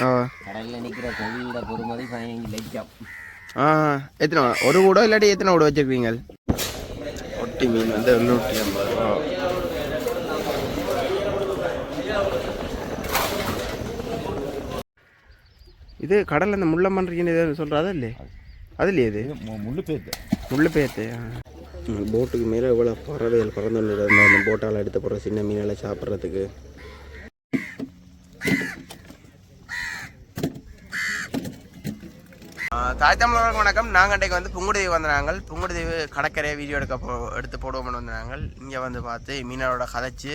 ஆ. கடலில் நிற்கிற தொழிலோட பொறுமதி பதினஞ்சு லட்சம் ஆ எத்தனை ஒரு கூடோ இல்லாட்டி எத்தனை கூட வச்சிருக்கீங்க ஒட்டி மீன் வந்து நூற்றி ஐம்பது ரூபா. இது கடல்ல இந்த முள்ள மன்றீங்கன்னு எதாவது சொல்கிறதா இல்லையே? அது இல்லையே இது? முள்ளு பேர்த்து முள்ளு பேத்து போட்டுக்கு மேலே இவ்வளோ பறவைகள் பறந்து அந்த போட்டால் எடுத்து போகிற சின்ன மீனெல்லாம் சாப்பிட்றதுக்கு. தாய் தமிழர்களுக்கு வணக்கம். நாங்கள் அன்றைக்கு வந்து புங்குடுதீவு வந்த நாங்கள். புங்குடுதீவு கடற்கரை வீடியோ எடுக்க போ எடுத்து போடுவோம்னு வந்து நாங்கள். இங்கே வந்து பார்த்து மீனோட கதைச்சு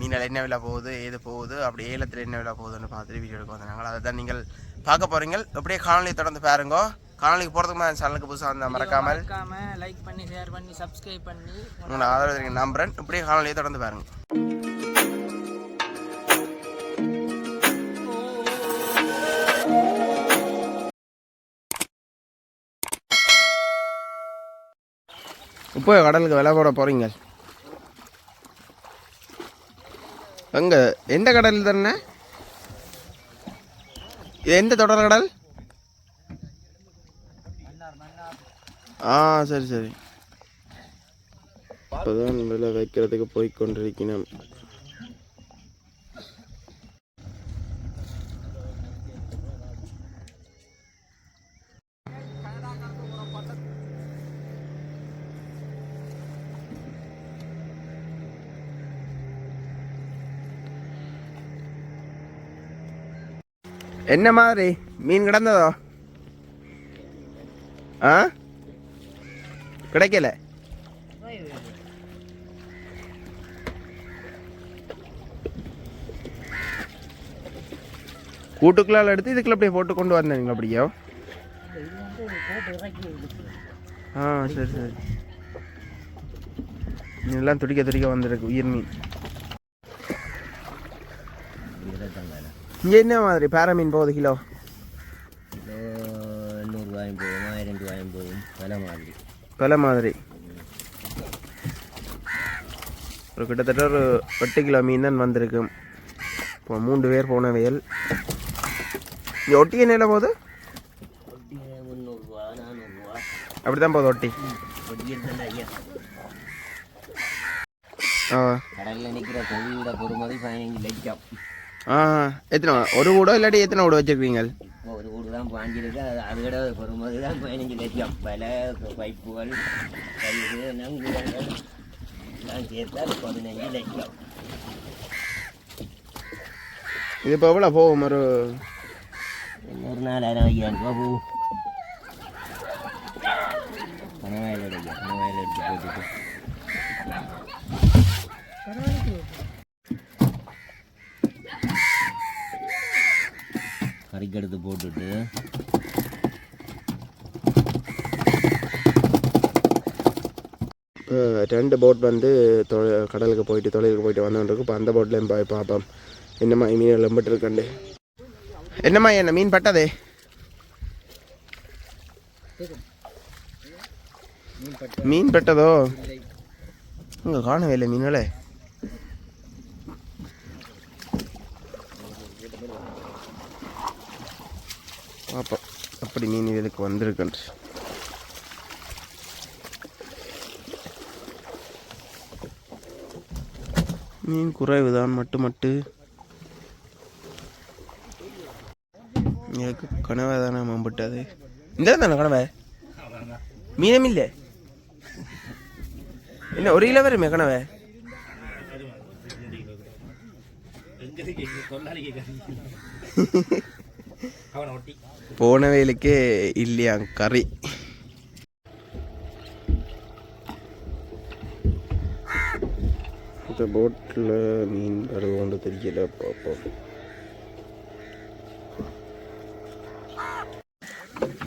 மீனில் என்ன விலை போகுது ஏது போகுது அப்படி ஏலத்தில் என்ன விலை போகுதுன்னு பார்த்துட்டு வீடியோ எடுக்க வந்த நாங்கள். அதை தான் நீங்கள் பார்க்க போகிறீங்க அப்படியே காணொலி தொடர்ந்து பாருங்க. காணொலிக்கு போகிறதுக்கு முன்னாடி சேனலுக்கு புதுசாக வந்தால் மறக்காமல் மறக்காம லைக் பண்ணி ஷேர் பண்ணி சப்ஸ்கிரைப் பண்ணி உங்களை ஆதரவு நம்புறேன். இப்படியே காணொலியை தொடர்ந்து பாருங்க இப்போ கடலுக்கு விலை போட போகிறீங்க எங்கே எந்த கடல் தானே இது எந்த தொடர் கடல்? ஆ சரி சரி. இப்போதான் விலை வைக்கிறதுக்கு போய் கொண்டிருக்கிறேன் என்ன மாதிரி? மீன் கிடந்ததோ? ஆ? கிடைக்கல. கூட்டுக்குள்ளால் எடுத்து இதுக்குள்ள அப்படியே போட்டு கொண்டு வந்தீங்களா அப்படியோ. ஆ சரி சரி. இதெல்லாம் துடிக்க துடிக்க வந்திருக்கு. உயிர் மீன். இங்கே என்ன மாதிரி? பேர மீன் போகுது கிலோ. கிலோ போகும் ஆயிரம் ரூபாயும் போகும் விலை மாதிரி. விலை மாதிரி ஒரு கிட்டத்தட்ட ஒரு எட்டு கிலோ மீன் தான் வந்திருக்கு. இப்போ மூன்று பேர் போன வயல். இங்கே ஒட்டி என்ன போகுது? அப்படி தான் போகுது ஒட்டி. ஆ. கடலில் நிற்கிற தொழிலோட பொறுமதி பதினஞ்சு லட்சம் ஆ எத்தனை ஒரு கூடோ இல்லாட்டி எத்தனை கூட வச்சிருக்கீங்க ஒரு வீடு தான் பாஞ்சிருக்கு. அது அதை விட பொறுமதி தான் பதினஞ்சு லட்சம். விலை பைப்புகள் கயிறு நங்குகள். எல்லாம் பதினஞ்சு லட்சம். இது இப்போ எவ்வளோ போகும்? ஒரு ஒரு நாலாயிரம் ஐயாயிரம் ரூபா போகும். பணவாயில் அடிக்க பணவாயில் அடிச்சு போட்டுட்டு கறிக்கெடுத்து போட்டுட்டு. ரெண்டு போட் வந்து தொ கடலுக்கு போயிட்டு தொழிலுக்கு போயிட்டு வந்துருக்கு இப்போ அந்த போட்லேயும் போய் பார்ப்போம். என்னம்மா மீன் லம்பிட்டு இருக்கண்டு என்னம்மா என்ன மீன் பட்டதே? மீன் பட்டதோ? இங்கே காணவே இல்லை மீன்களே. பார்ப்போம் அப்படி மீன் இதுக்கு வந்திருக்குன்று மீன் குறைவு தான் மட்டு. மட்டு எனக்கு கனவை தானே மம்பிட்டது இந்த தானே கனவை? மீனம் இல்லை. என்ன ஒரு கிலோ வருமே கனவை? போன வேலைக்கே இல்லையா கறி? இந்த போட்டில் மீன் வருவோன்னு தெரியல பார்ப்போம்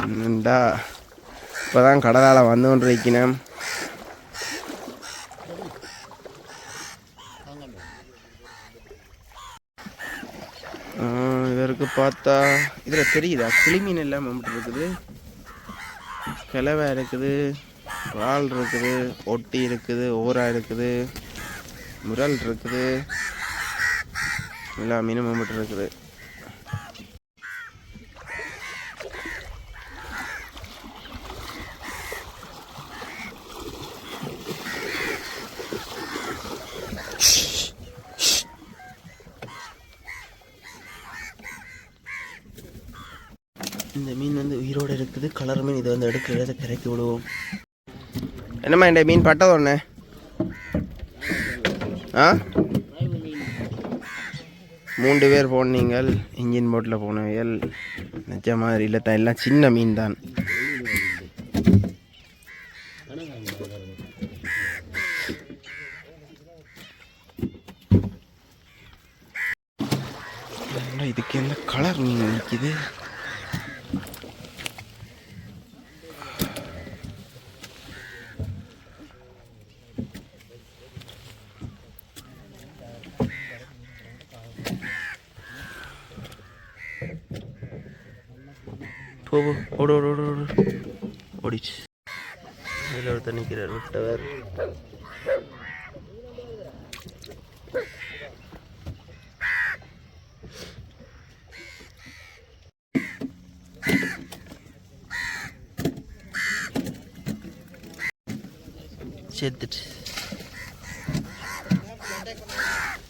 என்னண்டா? இப்போதான் கடலால் வந்து கொண்டு வைக்கணும் பார்த்தா. இதில் தெரியுதா? கிளி மீன் எல்லாம் மட்டும் இருக்குது. கிளவை இருக்குது. இறால் இருக்குது. ஒட்டி இருக்குது. ஓரா இருக்குது. முரல் இருக்குது. எல்லா மீனும் மட்டும் இருக்குது இந்த மீன் வந்து உயிரோடு இருக்குது. கலர் மீன் இதை வந்து எடுக்க எடுத்து விடுவோம். என்னம்மா இந்த மீன் பட்டது ஒன்று ஆ? மூன்று பேர் போனீங்கள். இன்ஜின் போட்டில் போனவர்கள் நிஜ மாதிரி இல்லை தான் எல்லாம் சின்ன மீன் தான் இதுக்கு என்ன கலர் மீன் நிற்கிது போ ஓடு ஓடு ஓடு ஓடு. ஓடிச்சு. அதில் ஒருத்தர் நிற்கிறார் விட்டவர் சேர்த்துட்டு.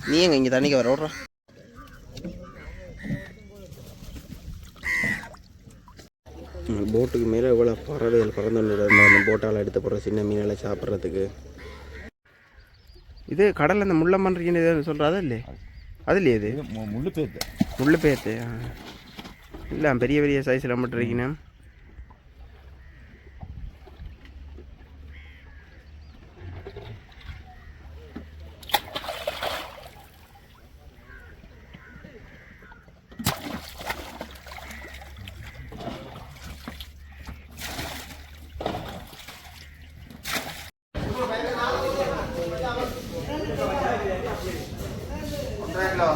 நீ எங்க இங்கே தண்ணிக்கு வர ஓடுறா. போட்டுக்கு மேலே எவ்வளோ பறவைகள் பறந்து அந்த போட்டால் எடுத்து போடுற சின்ன மீன்களை சாப்பிட்றதுக்கு. இது கடலில் இந்த முள்ள மன்றின்னு சொல்கிறா அது இல்லையே? அது இல்லையே இது? முள்ளு பேர்த்து முள்ளு பேத்து இல்லை பெரிய பெரிய சைஸில் மட்டும் ట్రైన్లో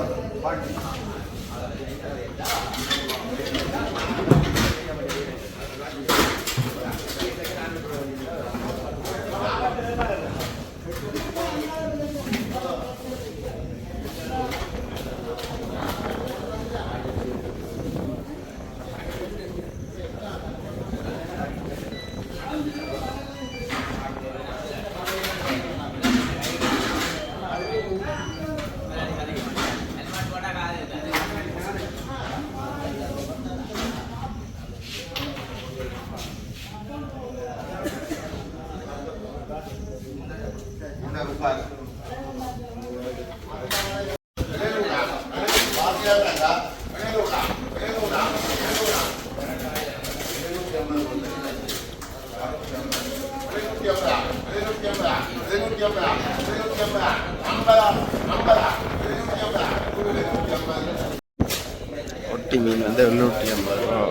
ஒட்டி மீன் வந்து எழுநூற்றி ஐம்பது ரூபா.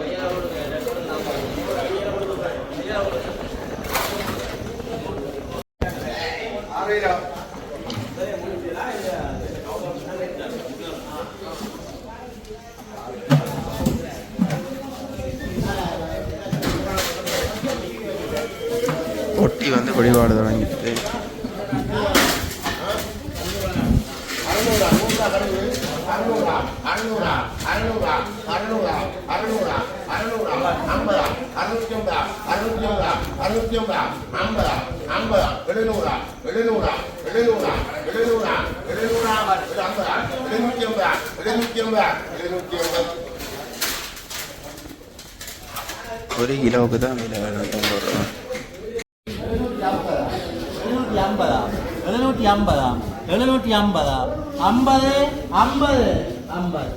ஒட்டி வந்து வழிபாடு தொடங்கிட்டு நூத்தி ஐம்பதா ஐம்பதா ஐம்பதா எழுநூறா எழுநூறா எழுநூறா எழுநூறா எழுநூறா ஐம்பதா எழுநூத்தி ஐம்பதா எழுநூத்தி ஐம்பதா எழுநூத்தி ஐம்பது ஒரு கிலோவுக்கு தான் விலை எழுநூத்தி ஐம்பதா எழுநூற்றி ஐம்பதா எழுநூற்றி ஐம்பதா ஐம்பது ஐம்பது ஐம்பது.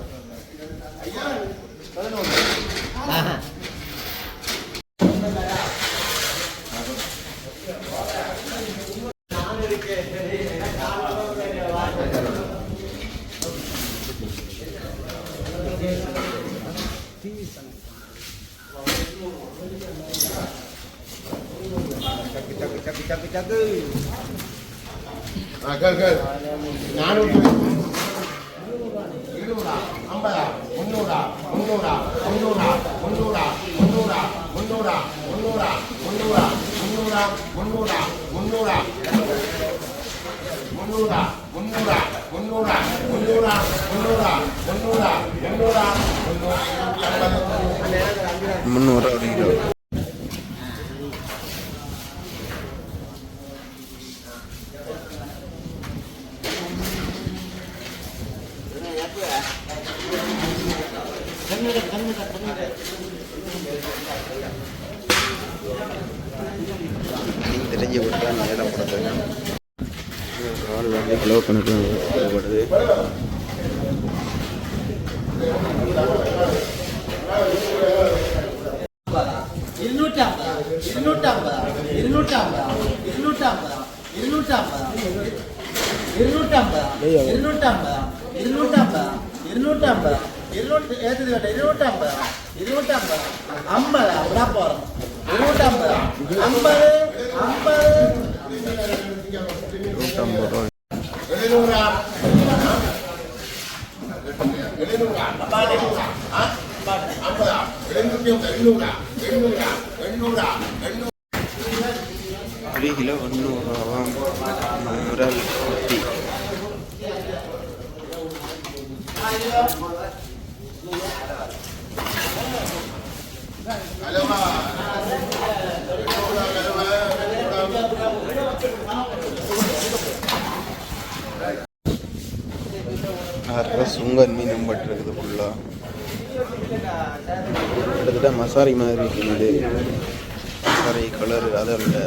ஐயா நானூற்றி இருநூறா ஐம்பதா முந்நூறா முந்நூறா முந்நூறா முந்நூறா முந்நூறா முந்நூறா முந்நூறா முந்நூறா முந்நூறா முந்நூறா முந்நூறா முந்நூறா முந்நூறா முந்நூறா முந்நூறா முந்நூறா முந்நூறா முந்நூறா முந்நூறா தெரிஞ்சு கொடுத்தா நேரம் படத்துங்க ஆள் வந்து கிலோ ഒരു കിലോ ഇരുന്നൂറ്റി ഏത്തത് വേണ്ട சுங்கன் மீன் பட்டிருக்குது ஃபுல்லாக கிட்டத்தட்ட மசாரி மாதிரி இருக்குது. மசாரி கலர் அதோட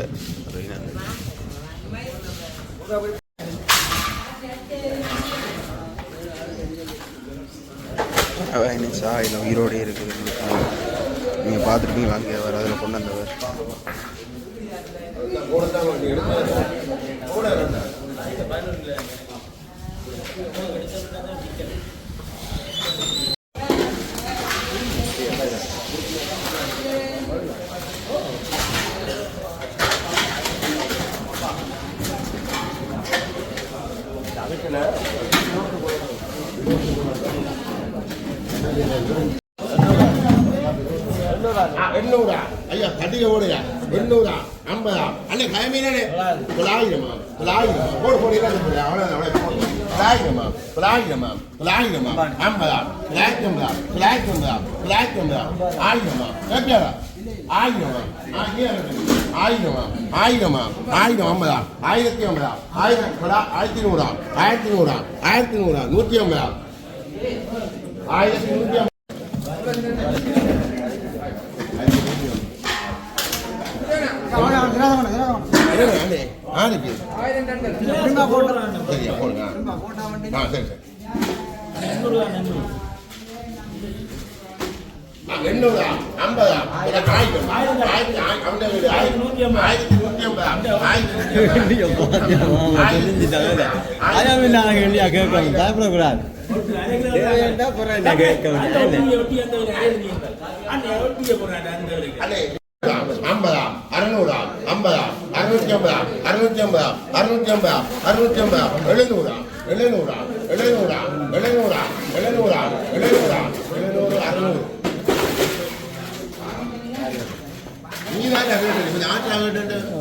ஒரு இனம். அவன் உயிரோடே இருக்குது நீங்கள் பார்த்துருப்பீங்களா அங்கே வர அதில் கொண்டு வந்தவர் கூட தான் வண்டி எடுத்து கூட இருந்தா எண்ணூறா ஐயா கட்டிக ஓடையா எண்ணூறா ஐம்பதா அண்ணே கயமீனே. தொள்ளாயிரமா தொள்ளாயிரமா போடு போடு அவ்வளோ அவ்வளோ தொள்ளாயிரமா தொள்ளாயிரமா தொள்ளாயிரமா ஐம்பதா தொள்ளாயிரத்தி ஐம்பதா தொள்ளாயிரத்தி ஐம்பதா தொள்ளாயிரத்தி ஐம்பதா ஆயிரமா கேட்பியாரா ஆயிரமா ஆயிரமா ஆயிரமா ஆயிரம் ஐம்பதா ஆயிரத்தி ஐம்பதா ஆயிரம் ஆயிரத்தி நூறா ஆயிரத்தி நூறா ஆயிரத்தி நூறா நூற்றி ஐம்பதா ஆயிரத்தி நூற்றி ஐம்பது. எண்ணூறா ஐம்பதா? ஆயிரம். அறுநூறா ஐம்பதா அறுநூத்தி ஐம்பதா அறுநூத்தி ஐம்பதா அறுநூத்தி ஐம்பதா அறுநூத்தி ஐம்பதா எழுநூறா எழுநூறா எழுநூறா எழுநூறா எழுநூறா எழுநூறா எழுநூறு அறுநூறு நீ தான் கொஞ்சம் ஆற்றில்